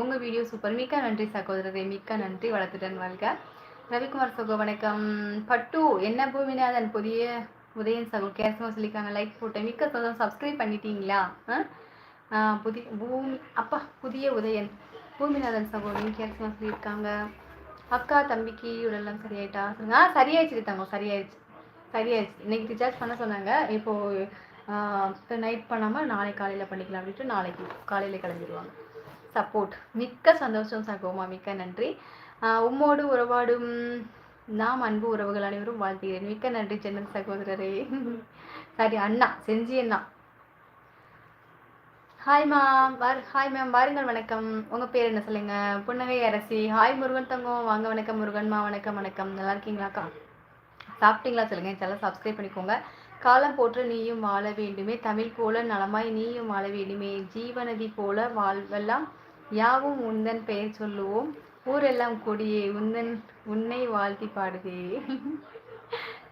உங்கள் video super. மிக்க நன்றி சகோதரரே மிக்க நன்றி. வளர்த்துடன் வாழ்க. ரவிக்குமார் சகோ வணக்கம். பட்டு என்ன பூமிநாதன் புதிய உதயன் சகோ கேசமா சொல்லியிருக்காங்க லைக் போட்டேன் மிக்க சொந்தம் சப்ஸ்கிரைப் பண்ணிட்டீங்களா? புதிய பூமி அப்பா புதிய உதயன். பூமிநாதன் சகோ நீங்கள் கேசமா சொல்லியிருக்காங்க அக்கா தம்பிக்கு உடல்லாம் சரியாயிட்டா? சொல்லுங்க. ஆ சரியாயிடுச்சு தங்க சரியாயிடுச்சு. சரியாயிடுச்சு. இன்னைக்கு ரீசார்ஜ் பண்ண சொன்னாங்க. இப்போது இப்போ நைட் பண்ணாமல் நாளை காலையில் பண்ணிக்கலாம் அப்படின்ட்டு நாளைக்கு காலையில் கிளம்பிடுவாங்க. சப்போர்ட். மிக்க சந்தோஷம் சகோமா மிக்க நன்றி. உம்மோடு உறவாடும் நாம் அன்பு உறவுகள் அனைவரும் வாழ்த்துகிறேன். மிக்க நன்றி சென்னன் சகோதரரே. சாரி அண்ணா செஞ்சி அண்ணா. ஹாய் மேம் வார் ஹாய் மேம் வாருங்கள் வணக்கம். உங்கள் பேர் என்ன சொல்லுங்க? புன்னகை அரசி. ஹாய் முருகன் தங்கம். வாங்க வணக்கம் முருகன்மா வணக்கம் வணக்கம். நல்லா இருக்கீங்களாக்கா சாப்பிட்டீங்களா சொல்லுங்க? இதெல்லாம் சப்ஸ்கிரைப் பண்ணிக்கோங்க. காலம் போற்று நீயும் வாழ வேண்டுமே. தமிழ் போல நலமாய் நீயும் வாழ வேண்டுமே. ஜீவநதி போல வாழ்வெல்லாம் யாவும் உந்தன் பெயர் சொல்லுவோம். ஊரெல்லாம் கொடியே உந்தன் உன்னை வாழ்த்தி பாடுதே.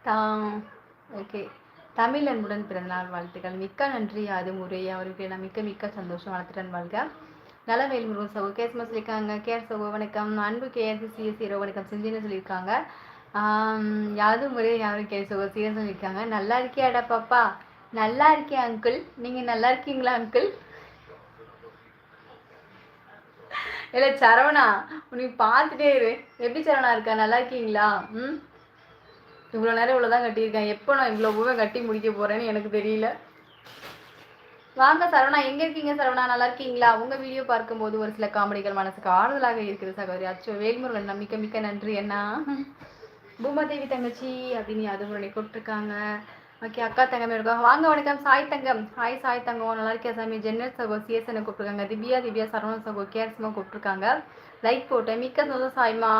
தாம் ஓகே. தமிழ் அன்புடன் பிறந்தநாள் வாழ்த்துக்கள். மிக்க நன்றி அது முறை. அவருக்கு நான் மிக்க மிக்க சந்தோஷம். வளர்த்துடன் வாழ்க. நலவேல் முருகன் சகோ. கேஸ்மஸ் சொல்லியிருக்காங்க. கேர் சகோ வணக்கம். அன்பு கேஎஸ்சி சிஎஸ் ரோ வணக்கம். செஞ்சின்னு சொல்லியிருக்காங்க. யாது முறை யாரும் கே சகோ சிஎஸ் சொல்லியிருக்காங்க. நல்லா இருக்கியாடா பாப்பா? நல்லா இருக்கேன் அங்கிள் நீங்கள் நல்லா இருக்கீங்களா அங்கிள் இல்லை சரவணா உனக்கு பார்த்துட்டே இரு. எப்படி சரவணா இருக்கா? நல்லா இருக்கீங்களா? ம்? இவ்வளோ நேரம் இவ்வளோ தான் கட்டியிருக்கேன். எப்போ நான் இவ்வளோ பூவை கட்டி முடிக்க போகிறேன்னு எனக்கு தெரியல. வாங்க சரவணா. எங்கே இருக்கீங்க சரவணா? நல்லா இருக்கீங்களா? உங்கள் வீடியோ பார்க்கும்போது ஒரு சில காமெடிகள் மனசுக்கு ஆறுதலாக இருக்குது சகோதரி. அச்சோ வேல்முருகன் நம்பிக்கை மிக்க நன்றி. அண்ணா பூமாதேவி தங்கச்சி அப்படின்னு அதுமுறை கூப்பிட்டுருக்காங்க. ஓகே அக்கா தங்கமே இருக்கோம் வாங்க வணக்கம். சாய் தங்கம். ஹாய் சாய் தங்கம். நல்லா இருக்கேன் சாமி? ஜென்னல் சகோ சிஎஸ்என கூப்பிட்டுருக்காங்க. திவ்யா திவ்யா சரவணன் சகோ கேர்ஸ்மா கூப்பிட்டுருக்காங்க. லைக் போட்டேன். மிக்க சந்தோஷம் சாய்மா.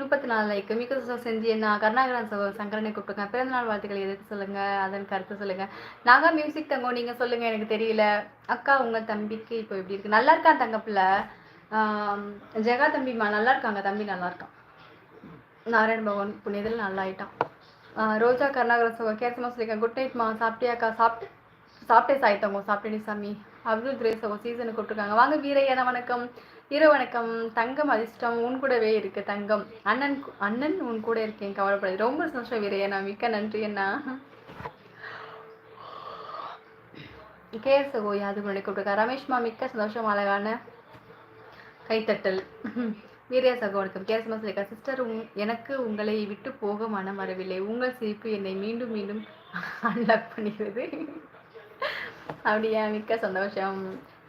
முப்பத்தி நாலு லைக் மிக்க சந்தோஷம் செஞ்சு என்ன கருணாகரன் சகோ சங்கரனை கூப்பிட்ருக்கேன் பிறந்தநாள் வாழ்த்துக்களை எதிர்த்து சொல்லுங்கள் அதன் கருத்து சொல்லுங்கள் நாகா மியூசிக் தங்கம் நீங்கள் சொல்லுங்கள் எனக்கு தெரியல. அக்கா உங்கள் தம்பிக்கு இப்போ எப்படி இருக்குது நல்லா இருக்கான் தங்கப்பில் ஜெகா தம்பிமா நல்லா இருக்காங்க. தம்பி நல்லா இருக்கான். நாராயண பகவான் புண்ணியத்தில் நல்லா ஆயிட்டான் ரோஜா கருணாகர சகோ கேசமா சொல்லியிருக்கேன் குட் நைட்மா சாப்பிட்டியாக்கா? சாப்பிட்டு சாப்பிட்டே சாய்த்தவங்க சாப்பிட்டே சாமி. அப்துல் துரை சகோ சீசனுக்கு கூப்பிட்டுருக்காங்க. வாங்க வீரையான வணக்கம். இரு வணக்கம். தங்கம் அதிர்ஷ்டம் உன் கூடவே இருக்கு தங்கம். அண்ணன் அண்ணன் உன் கூட இருக்கேன் கவலைப்படாது. ரொம்ப சந்தோஷம் வீரையண்ணா மிக்க நன்றி அண்ணா. கேஎஸ் சகோ யாது முன்னாடி கூப்பிட்டுருக்கா? ரமேஷ்மா மிக்க சந்தோஷம் அழகான கைத்தட்டல். வீரிய சகோதரக்கம் கேரசமா சொல்லியிருக்கா சிஸ்டர் உங் எனக்கு உங்களை விட்டு போக மனம் வரவில்லை. உங்கள் சிரிப்பு என்னை மீண்டும் மீண்டும் அன்லாக் பண்ணுகிறது அப்படியா? மிக்க சந்தோஷம்.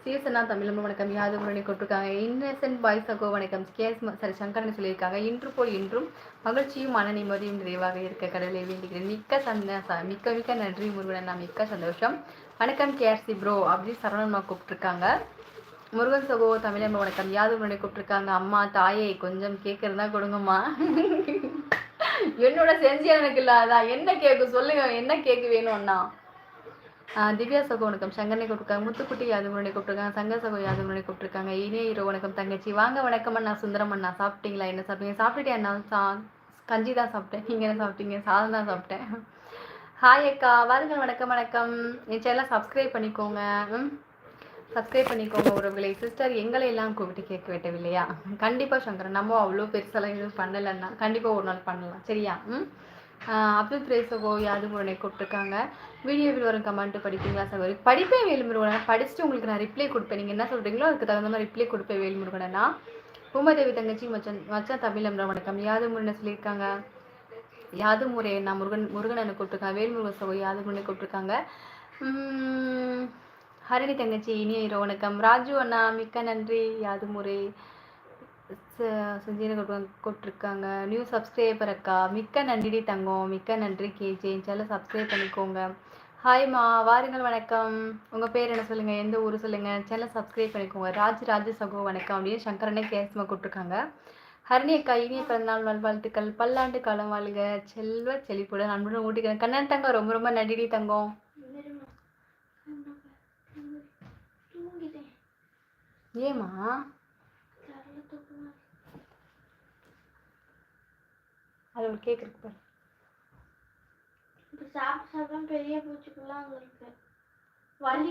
சீசனா தமிழ் வணக்கம். யாது முரணி கொட்டிருக்காங்க இன்னசென்ட் பாய் சகோ வணக்கம். கேஸ் சரி சங்கரன் சொல்லியிருக்காங்க. இன்று போல் இன்றும் மகிழ்ச்சியும் மன நிம்மதியும் நிறைவாக இருக்க கடவுளை வேண்டுகிறேன். மிக்க சந்த மிக்க மிக்க நன்றி முருகன் நான் மிக்க சந்தோஷம். வணக்கம் கேஆர்சி ப்ரோ அப்படி சரவணம்மா கூப்பிட்டுருக்காங்க. முருகன் சகோ தமிழன் வணக்கம். யாது முன்னாடி கூப்பிட்டுருக்காங்க? அம்மா தாயை கொஞ்சம் கேட்கறதா கொடுங்கம்மா. என்னோட செஞ்சு எனக்கு இல்லாதா என்ன கேக்கு? சொல்லுங்க என்ன கேக்கு வேணும்னா திவ்யா சகோ வணக்கம். சங்கரனை கூப்பிட்டுருக்காங்க. முத்துக்குட்டி யாது முன்னாடி கூப்பிட்டுருக்காங்க? சங்க சகோ யாது முன்னாடி கூப்பிட்டுருக்காங்க? இனிய இரவு வணக்கம் தங்கச்சி. வாங்க வணக்கம் அண்ணா. சுந்தரம் அண்ணா சாப்பிட்டீங்களா? என்ன சாப்பிட்டீங்க? சாப்பிட்டுட்டேன் அண்ணா? சா கஞ்சி தான் சாப்பிட்டேன். நீங்க என்ன சாப்பிட்டீங்க? சாதம் தான் சாப்பிட்டேன். ஹாய் அக்கா வாருங்கள். வணக்கம் வணக்கம். என் சேனலை சப்ஸ்கிரைப் பண்ணிக்கோங்க. ம்? சப்ஸ்கிரைப் பண்ணிக்கோங்க உறவுகளை. சிஸ்டர் எங்களை எல்லாம் கூப்பிட்டு கேட்க விட்டவில்லையா? கண்டிப்பாக சங்கரன் நம்ம அவ்வளோ பெருசெல்லாம் எதுவும் பண்ணலைன்னா கண்டிப்பாக ஒரு நாள் பண்ணலாம். சரியா? ம்? அப்துல் பிரேசகோ யாது முருகனை கூப்பிட்டுருக்காங்க. வீடியோவில் வரும் கமெண்ட் படிப்பீங்களா சகோதரி? படிப்பேன் வேலுமுருகனை. படிச்சுட்டு உங்களுக்கு நான் ரிப்ளை கொடுப்பேன். நீங்கள் என்ன சொல்கிறீங்களோ அதுக்கு தகுந்த மாதிரி ரிப்ளை கொடுப்பேன் வேலுமுருகனா பூமாதேவி தங்கச்சி மச்சன் மச்சான் தமிழம் வணக்கம். யாது முருகனை சொல்லியிருக்காங்க. யாது முறை நான் முருகன் முருகனை கூப்பிட்டுருக்காங்க. வேல்முருகன் சகோ யாது முருகனை கூப்பிட்டுருக்காங்க ஹரிணி தங்கச்சி இனிய இரவு வணக்கம். ராஜு அண்ணா மிக்க நன்றி. யாது முறை செஞ்சீன கொட்டிருக்காங்க நியூ சப்ஸ்கிரைபர் அக்கா. மிக்க நன்றி தங்கம். மிக்க நன்றி கேஜே சேனல் சப்ஸ்கிரைப் பண்ணிக்கோங்க. ஹாய்மா வாருங்கள் வணக்கம். உங்கள் பேர் என்ன சொல்லுங்கள் எந்த ஊர் சொல்லுங்கள் சேனல் சப்ஸ்கிரைப் பண்ணிக்கோங்க. ராஜ் ராஜ சகோ வணக்கம் அப்படின்னு சங்கரனே கேஸ்மா கூப்பிட்டுருக்காங்க ஹரணி அக்கா இனிய பிறந்தநாள் நல்வாழ்த்துக்கள் பல்லாண்டு காலம் வாழ்க. செல்வ செழிப்புடன் அன்புடன் ஊட்டிக்கிறேன் கண்ணன் தங்கம் ரொம்ப ரொம்ப நன்றி தங்கம். ஏமா அது ஒரு கேக் இருக்கு பாரு. இப்போ சாப்பிட்டு சாப்பிட்டா பெரிய பூச்சிக்குள்ள அங்கே இருக்கு. வலி